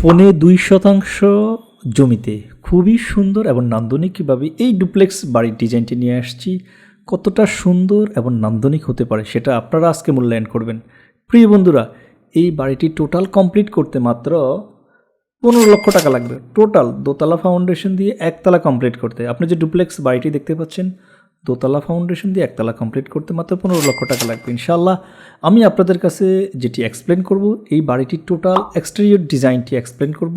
ফোনে দুই শতাংশ জমিতে। খুবই সুন্দর এবং নান্দনিকভাবে এই ডুপ্লেক্স বাড়ির ডিজাইনটি নিয়ে আসছি, কতটা সুন্দর এবং নান্দনিক হতে পারে সেটা আপনারা আজকে মূল্যায়ন করবেন। প্রিয় বন্ধুরা, এই বাড়িটি টোটাল কমপ্লিট করতে মাত্র পনেরো লক্ষ টাকা লাগবে। টোটাল দোতলা ফাউন্ডেশন দিয়ে একতলা কমপ্লিট করতে। আপনি যে ডুপ্লেক্স বাড়িটি দেখতে পাচ্ছেন দোতলা ফাউন্ডেশন দিয়ে একতলা কমপ্লিট করতে মাত্র পনেরো লক্ষ টাকা লাগবে ইনশাল্লাহ আমি আপনাদের কাছে যেটি এক্সপ্লেন করব, এই বাড়িটির টোটাল এক্সটেরিয়র ডিজাইনটি এক্সপ্লেন করব,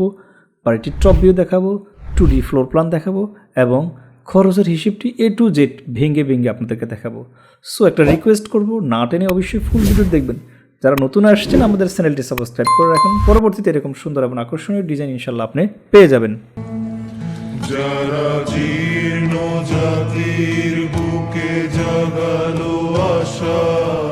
বাড়িটির টপ ভিউ দেখাবো টু ডি ফ্লোর প্ল্যান দেখাবো এবং খরচের হিসেবটি এ টু জেড ভেঙে ভেঙে আপনাদেরকে দেখাবো। সো একটা রিকোয়েস্ট করব, না টেনে অবশ্যই ফুল ভিডিও দেখবেন। যারা নতুন আসছেন, আমাদের চ্যানেলটি সাবস্ক্রাইব করে রাখুন। পরবর্তীতে এরকম সুন্দর এবং আকর্ষণীয় ডিজাইন ইনশাল্লাহ আপনি পেয়ে যাবেন। যারা জীর্ণ জাতির জাগালো আশা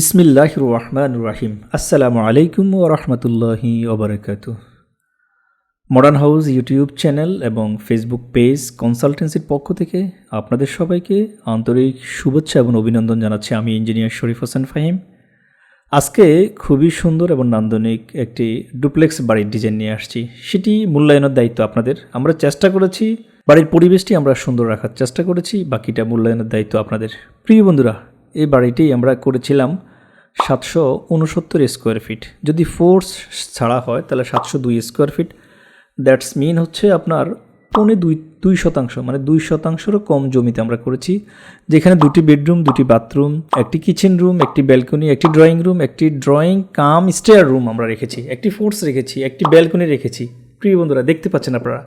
বিসমিল্লাহ রহমান রাহিম আসসালামু আলাইকুম ও রহমতুল্লাহি ওবরাকাত মডার্ন হাউস ইউটিউব চ্যানেল এবং ফেসবুক পেজ কনসালটেন্সির পক্ষ থেকে আপনাদের সবাইকে আন্তরিক শুভেচ্ছা এবং অভিনন্দন জানাচ্ছি। আমি ইঞ্জিনিয়ার শরীফ হোসেন ফাহিম। আজকে খুবই সুন্দর এবং নান্দনিক একটি ডুপ্লেক্স বাড়ির ডিজাইন নিয়ে আসছি। সেটি মূল্যায়নের দায়িত্ব আপনাদের। আমরা চেষ্টা করেছি, বাড়ির পরিবেশটি আমরা সুন্দর রাখার চেষ্টা করেছি, বাকিটা মূল্যায়নের দায়িত্ব আপনাদের। প্রিয় বন্ধুরা, এই বাড়িটি আমরা করেছিলাম সাতশো উনসত্তর স্কোয়ার ফিট যদি ফোর্স ছাড়া হয়, তাহলে সাতশো দুই স্কোয়ার ফিট দ্যাটস মিন হচ্ছে আপনার পৌনে দুই দুই শতাংশ মানে দুই শতাংশেরও কম জমিতে আমরা করেছি। যেখানে দুটি বেডরুম দুটি বাথরুম একটি কিচেন রুম একটি ব্যালকনি একটি ড্রয়িং রুম একটি ড্রয়িং কাম স্টেয়ার রুম আমরা রেখেছি। একটি ফোর্স রেখেছি, একটি ব্যালকনি রেখেছি। প্রিয় বন্ধুরা, দেখতে পাচ্ছেন আপনারা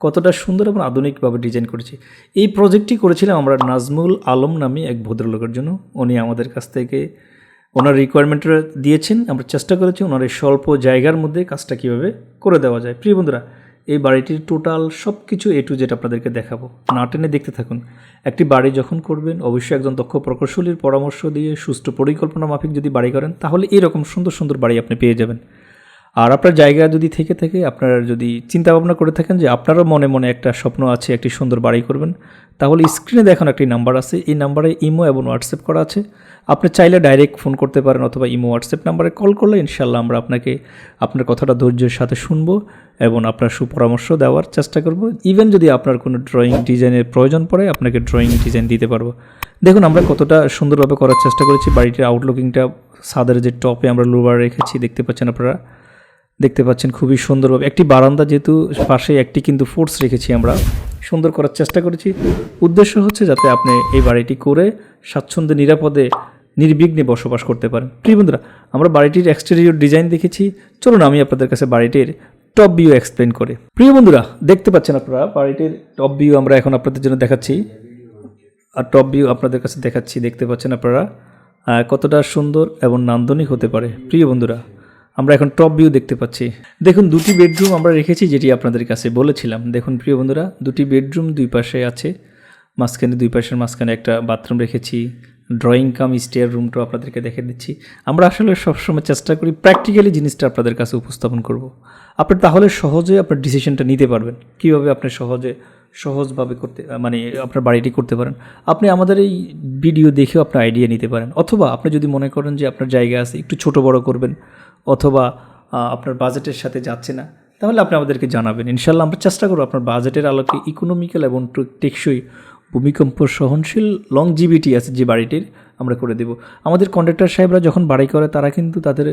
কতটা সুন্দর এবং আধুনিকভাবে ডিজাইন করেছি। এই প্রজেক্টটি করেছিলাম আমরা নাজমুল আলম নামে এক ভদ্রলোকের জন্য। উনি আমাদের কাছ থেকে ওনার রিকোয়ারমেন্টটা দিয়েছেন, আমরা চেষ্টা করেছি ওনার এই স্বল্প জায়গার মধ্যে কাজটা কীভাবে করে দেওয়া যায়। প্রিয় বন্ধুরা, এই বাড়িটির টোটাল সব কিছু এ টু জেড আপনাদেরকে দেখাবো। না টেনে দেখতে থাকুন। একটি বাড়ি যখন করবেন, অবশ্যই একজন দক্ষ প্রকৌশলীর পরামর্শ দিয়ে সুষ্ঠু পরিকল্পনা মাফিক যদি বাড়ি করেন, তাহলে এরকম সুন্দর সুন্দর বাড়ি আপনি পেয়ে যাবেন। আর আপনার জায়গা যদি থেকে থাকে আপনারা যদি চিন্তা ভাবনা করে থাকেন যে আপনারও মনে মনে একটা স্বপ্ন আছে, একটি সুন্দর বাড়ি করবেন, তাহলে স্ক্রিনে দেখানো একটি নাম্বার আছে। এই নাম্বারে ইমো এবং হোয়াটসঅ্যাপ করা আছে। আপনি চাইলে ডাইরেক্ট ফোন করতে পারেন অথবা ইমো, হোয়াটসঅ্যাপ নাম্বারে কল করলে ইনশাল্লাহ আমরা আপনাকে, আপনার কথাটা ধৈর্যের সাথে শুনব এবং আপনার সুপরামর্শ দেওয়ার চেষ্টা করব। ইভেন যদি আপনার কোনো ড্রয়িং ডিজাইনের প্রয়োজন পড়ে, আপনাকে ড্রয়িং ডিজাইন দিতে পারব। দেখুন, আমরা কতটা সুন্দরভাবে করার চেষ্টা করেছি। বাড়িটির আউটলুকিংটা ছাদের যে টপে আমরা লোবার রেখেছি, দেখতে পাচ্ছেন আপনারা। দেখতে পাচ্ছেন খুবই সুন্দরভাবে। একটি বারান্দা যেহেতু পাশে, একটি কিন্তু ফোর্স রেখেছি আমরা। সুন্দর করার চেষ্টা করেছি। উদ্দেশ্য হচ্ছে যাতে আপনি এই বাড়িটি করে স্বাচ্ছন্দ্যে, নিরাপদে, নির্বিঘ্নে বসবাস করতে পারেন। প্রিয় বন্ধুরা, আমরা বাড়িটির এক্সটেরিয়র ডিজাইন দেখেছি। চলুন আমি আপনাদের কাছে বাড়িটির টপ ভিউ এক্সপ্লেন করে। প্রিয় বন্ধুরা, দেখতে পাচ্ছেন আপনারা, বাড়িটির টপ ভিউ আমরা এখন আপনাদের জন্য দেখাচ্ছি। আর টপ ভিউ আপনাদের কাছে দেখাচ্ছি, দেখতে পাচ্ছেন আপনারা কতটা সুন্দর এবং নান্দনিক হতে পারে। প্রিয় বন্ধুরা আমরা এখন টপ ভিউ দেখতে পাচ্ছি। দেখুন, দুটি বেডরুম আমরা রেখেছি যেটি আপনাদের কাছে বলেছিলাম। দেখুন, প্রিয় বন্ধুরা, দুটি বেডরুম দুই পাশে আছে। মাঝখানে, দুই পাশের মাঝখানে একটা বাথরুম রেখেছি। ড্রয়িং কাম স্টেয়ার রুমটাও আপনাদেরকে দেখে দিচ্ছি। আমরা আসলে সবসময় চেষ্টা করি প্র্যাকটিক্যালি জিনিসটা আপনাদের কাছে উপস্থাপন করব। আপনি তাহলে সহজে আপনার ডিসিশনটা নিতে পারবেন। কীভাবে আপনি সহজে সহজভাবে করতে মানে আপনার বাড়িটি করতে পারেন। আপনি আমাদের এই ভিডিও দেখেও আপনার আইডিয়া নিতে পারেন। অথবা আপনি যদি মনে করেন যে আপনার জায়গা আছে, একটু ছোট বড় করবেন, অথবা আপনার বাজেটের সাথে যাচ্ছে না, তাহলে আপনি আমাদেরকে জানাবেন। ইনশাল্লাহ আমরা চেষ্টা করব আপনার বাজেটের আলোকে ইকোনমিক্যাল এবং টেকসই ভূমিকম্প সহনশীল লংজিভিটি আছে যে বাড়িটির আমরা করে দেব। আমাদের কন্ট্রাক্টর সাহেবরা যখন বাড়ি করে, তারা কিন্তু তাদের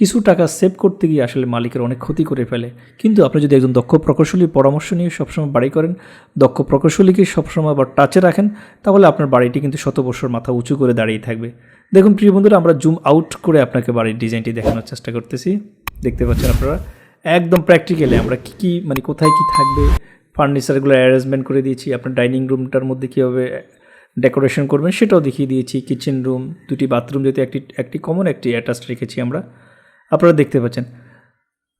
কিছু টাকা সেভ করতে গিয়ে আসলে মালিকের অনেক ক্ষতি করে ফেলে। কিন্তু আপনি যদি একজন দক্ষ প্রকৌশলীর পরামর্শ নিয়ে সবসময় বাড়ি করেন, দক্ষ প্রকৌশলীকে সবসময় আবার টাচে রাখেন, তাহলে আপনার বাড়িটি কিন্তু শত বছর মাথা উঁচু করে দাঁড়িয়ে থাকবে। দেখুন প্রিয় বন্ধুরা, আমরা জুম আউট করে আপনাকে বাড়ির ডিজাইনটি দেখানোর চেষ্টা করতেছি। দেখতে পাচ্ছেন আপনারা? একদম প্র্যাকটিক্যালি আমরা কী কী মানে কোথায় কী থাকবে? ফার্নিচারগুলো অ্যারেঞ্জমেন্ট করে দিয়েছি। আপনার ডাইনিং রুমটার মধ্যে কীভাবে ডেকোরেশন করবেন, সেটাও দেখিয়ে দিয়েছি। কিচেন রুম, দুটি বাথরুম, যেহেতু একটি একটি কমন, একটি অ্যাটাচ রেখেছি আমরা। আপনারা দেখতে পাচ্ছেন।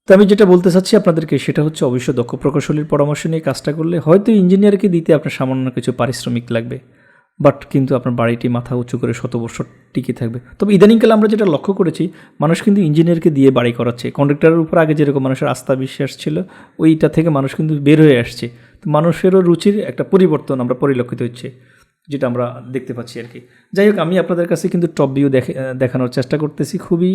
তো আমি যেটা বলতে চাচ্ছি আপনাদেরকে, সেটা হচ্ছে অবশ্য দক্ষ প্রকৌশলীর পরামর্শ নিয়ে কাজটা করলে হয়তো ইঞ্জিনিয়ারকে দিতে আপনার সামান্য কিছু পারিশ্রমিক লাগবে। বাট কিন্তু আপনার বাড়িটি মাথা উঁচু করে শত বছর টিকে থাকবে। তবে ইদানিংকালে আমরা যেটা লক্ষ্য করেছি, মানুষ কিন্তু ইঞ্জিনিয়ারকে দিয়ে বাড়ি করাচ্ছে। কন্ট্রাক্টরের উপর আগে যেরকম মানুষের আস্থা বিশ্বাস ছিল, ওইটা থেকে মানুষ কিন্তু বের হয়ে আসছে। তো মানুষেরও রুচির একটা পরিবর্তন আমরা পরিলক্ষিত হচ্ছে। যেটা আমরা দেখতে পাচ্ছি আর কি। যাই হোক, আমি আপনাদের কাছে কিন্তু টপ ভিউ দেখে দেখানোর চেষ্টা করতেছি খুবই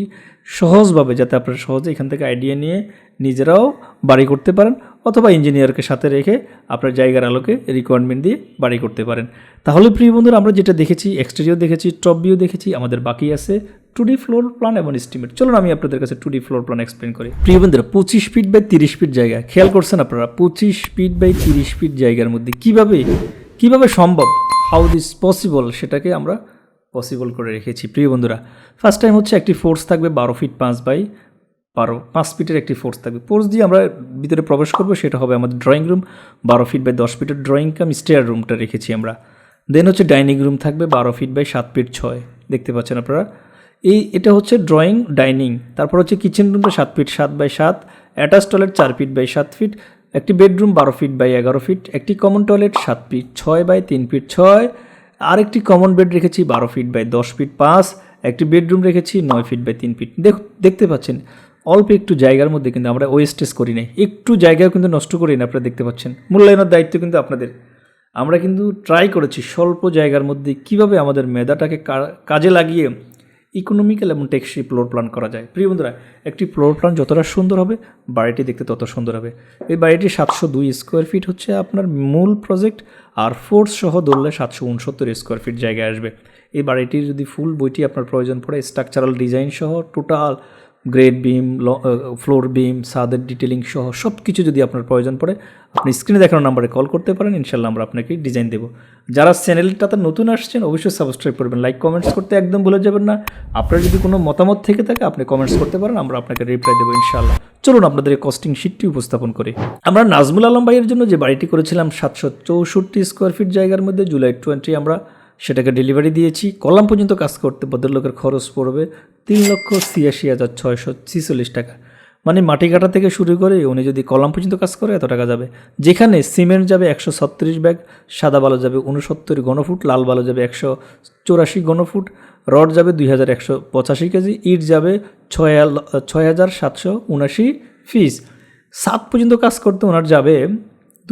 সহজভাবে, যাতে আপনারা সহজে এখান থেকে আইডিয়া নিয়ে নিজেরাও বাড়ি করতে পারেন অথবা ইঞ্জিনিয়ারকে সাথে রেখে আপনার জায়গার আলোকে রিকোয়ারমেন্ট দিয়ে বাড়ি করতে পারেন। তাহলে প্রিয় বন্ধুরা, আমরা যেটা দেখেছি এক্সটেরিয়র দেখেছি টপ ভিউ দেখেছি, আমাদের বাকি আছে টু ডি ফ্লোর প্ল্যান এবং এস্টিমেট চলুন, আমি আপনাদের কাছে two D floor plan explain করি। প্রিয় বন্ধুরা, পঁচিশ ফিট বাই তিরিশ ফিট জায়গা। খেয়াল করছেন আপনারা, পঁচিশ ফিট বাই তিরিশ ফিট জায়গার মধ্যে কীভাবে কীভাবে সম্ভব? হাউ দিস পসিবল সেটাকে আমরা পসিবল করে রেখেছি। প্রিয় বন্ধুরা ফার্স্ট টাইম হচ্ছে একটি ফোর্স থাকবে বারো ফিট পাঁচ বাই বারো, পাঁচ ফিটের একটি ফোর্স থাকবে। ফোর্স দিয়ে আমরা ভিতরে প্রবেশ করব, সেটা হবে আমাদের ড্রয়িং রুম বারো ফিট বাই দশ ফিটের ড্রয়িং কাম স্টেয়ার রুমটা রেখেছি আমরা। দেন হচ্ছে ডাইনিং রুম থাকবে বারো ফিট বাই সাত ফিট ছয়, দেখতে পাচ্ছেন আপনারা? এই, এটা হচ্ছে ড্রয়িং ডাইনিং তারপর হচ্ছে কিচেন রুমটা সাত ফিট সাত বাই সাত অ্যাটাচ টয়লেট চার ফিট বাই সাত ফিট একটি বেডরুম বারো ফিট বাই এগারো ফিট, একটি কমন টয়লেট সাত ফিট ছয় বাই তিন ফিট ছয়, আরেকটি কমন বেড রেখেছি বারো ফিট বাই দশ ফিট পাঁচ, একটি বেডরুম রেখেছি নয় ফিট বাই তিন ফিট। দেখ, দেখতে পাচ্ছেন, অল্প একটু জায়গার মধ্যে কিন্তু আমরা ওয়েস্টেজ করি নাই। একটু জায়গাও কিন্তু নষ্ট করি না, আপনারা দেখতে পাচ্ছেন। মূল্যায়নের দায়িত্ব কিন্তু আপনাদের। আমরা কিন্তু ট্রাই করেছি স্বল্প জায়গার মধ্যে কীভাবে আমাদের মেধাটাকে কাজে লাগিয়ে ইকোনমিক্যাল এবং টেকসই ফ্লোর প্ল্যান করা যায়। প্রিয় বন্ধুরা, একটি ফ্লোর প্ল্যান যতটা সুন্দর হবে, বাড়িটি দেখতে তত সুন্দর হবে। এই বাড়িটি সাতশো দুই স্কোয়ার ফিট হচ্ছে আপনার মূল প্রজেক্ট আর ফোর্স সহ ধরলে সাতশো উনসত্তর স্কোয়ার ফিট জায়গায় আসবে। এই বাড়িটির যদি ফুল বইটি আপনার প্রয়োজন পড়ে স্ট্রাকচারাল ডিজাইন সহ total grade beam floor beam, সাদের ডিটেলিং সহ সব কিছু যদি আপনার প্রয়োজন পড়ে, আপনি স্ক্রিনে দেখানো নাম্বারে কল করতে পারেন ইনশাল্লাহ আমরা আপনাকে ডিজাইন দেবো। যারা চ্যানেলটাতে নতুন আসছেন, অবশ্যই সাবস্ক্রাইব করবেন লাইক কমেন্টস করতে একদম ভুলে যাবেন না। আপনার যদি কোনো মতামত থেকে থাকে, আপনি কমেন্টস করতে পারেন, আমরা আপনাকে রিপ্লাই দেবো ইনশাল্লাহ চলুন আপনাদের কস্টিং শিটটি উপস্থাপন করি। আমরা নাজমুল আলম ভাইয়ের জন্য যে বাড়িটি করেছিলাম, সাতশো চৌষট্টি স্কোয়ার ফিট জায়গার মধ্যে, জুলাই টোয়েন্টি আমরা সেটাকে ডেলিভারি দিয়েছি। কলাম পর্যন্ত কাজ করতে ভদ্রলোকের খরচ পড়বে তিন লক্ষ ছিয়াশি হাজার ছয়শো ছিচল্লিশ টাকা। মানে মাটি কাটা থেকে শুরু করে উনি যদি কলাম পর্যন্ত কাজ করে এত টাকা যাবে। যেখানে সিমেন্ট যাবে একশো ছত্রিশ ব্যাগ, সাদা বালো যাবে উনসত্তর গণফুট লাল বালো যাবে একশো চৌরাশি গণফুট রড যাবে দুই হাজার একশো পঁচাশি কেজি, ইট যাবে ছয় ছয় হাজার সাতশো উনাশি ফিস। সাত পর্যন্ত কাজ করতে ওনার যাবে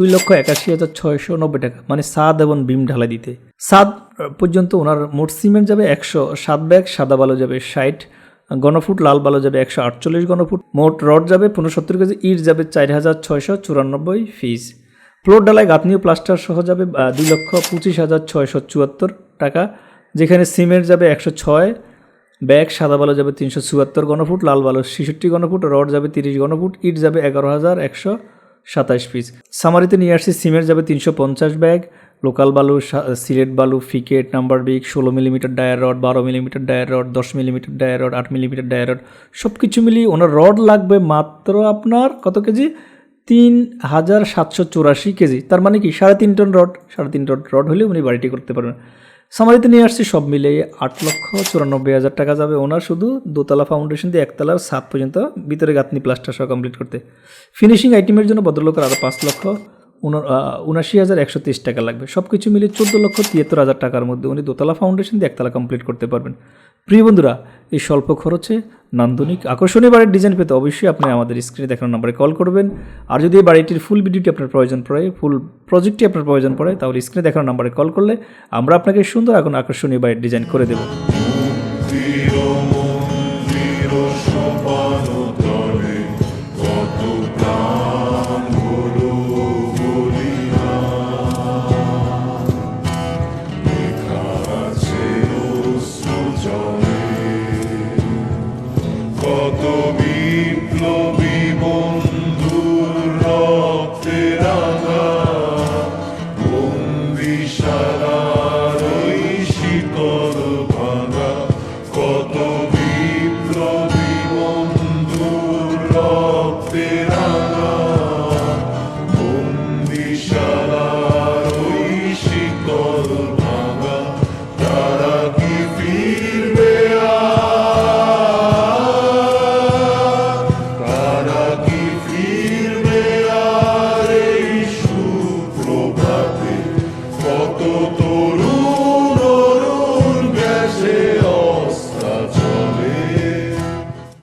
দুই লক্ষ একাশি হাজার ছয়শো নব্বই টাকা। মানে সাদ এবং বিম ঢালাই দিতে। সাদ পর্যন্ত ওনার মোট সিমেন্ট যাবে একশো সাত ব্যাগ, সাদা বালো যাবে ষাট, গণফুট, লাল বালো যাবে একশো আটচল্লিশ গণফুট, মোট রড যাবে পনেরো কেজি, ইট যাবে চার হাজার ছয়শো চুরানব্বই ফিস ফ্লোর ডালায় গাঁথনি প্লাস্টার সহ যাবে দুই লক্ষ পঁচিশ হাজার ছয়শো চুয়াত্তর টাকা, যেখানে সিমেন্ট যাবে একশো ছয় ব্যাগ, সাদা বালো যাবে তিনশো চুয়াত্তর গণফুট, লাল বালো ছেষট্টি গণফুট, রড যাবে তিরিশ গণফুট, ইট যাবে এগারো হাজার একশো সাতাশ পিস সামারিতে নিয়ে আসছি সিমেন্ট যাবে তিনশো পঞ্চাশ ব্যাগ লোকাল বালু সিলেট বালু, ফিকেট নাম্বার বিগ ষোলো মিলিমিটার ডায়ার রড বারো মিলিমিটার ডায়ার রড দশ মিলিমিটার ডায়ার রড আট মিলিমিটার ডায়ার রড সব কিছু মিলিয়ে ওনার রড লাগবে মাত্র আপনার কত কেজি? তিন হাজার সাতশো চুরাশি কেজি। তার মানে কি? সাড়ে তিন টন রড সাড়ে তিন টন রড হলে উনি বাড়িটি করতে পারবেন। সামারিতে নিয়ে আসছি সব মিলে আট লক্ষ চুরানব্বই হাজার টাকা যাবে ওনার শুধু দোতলা ফাউন্ডেশন দিয়ে একতলার সাত পর্যন্ত, ভিতরে গাঁথনি প্লাস্টার সহ কমপ্লিট করতে। ফিনিশিং আইটেমের জন্য ভদ্রলোকের আরও পাঁচ লক্ষ উনআশি হাজার একশো তিরিশ টাকা লাগবে। সব কিছু মিলিয়ে চোদ্দ লক্ষ তিয়াত্তর হাজার টাকার মধ্যে উনি দোতলা ফাউন্ডেশন দিয়ে একতলা কমপ্লিট করতে পারবেন। প্রিয় বন্ধুরা, এই স্বল্প খরচে নান্দনিক আকর্ষণীয় বাড়ির ডিজাইন পেতে অবশ্যই আপনি আমাদের স্ক্রিনে দেখানো নাম্বারে কল করবেন। আর যদি এই বাড়িটির ফুল ভিডিওটি আপনার প্রয়োজন পড়ে ফুল প্রজেক্টটি আপনার প্রয়োজন পড়ে, তাহলে স্ক্রিনে দেখানো নাম্বারে কল করলে আমরা আপনাকে সুন্দর এখন আকর্ষণীয় বাড়ির ডিজাইন করে দেবো।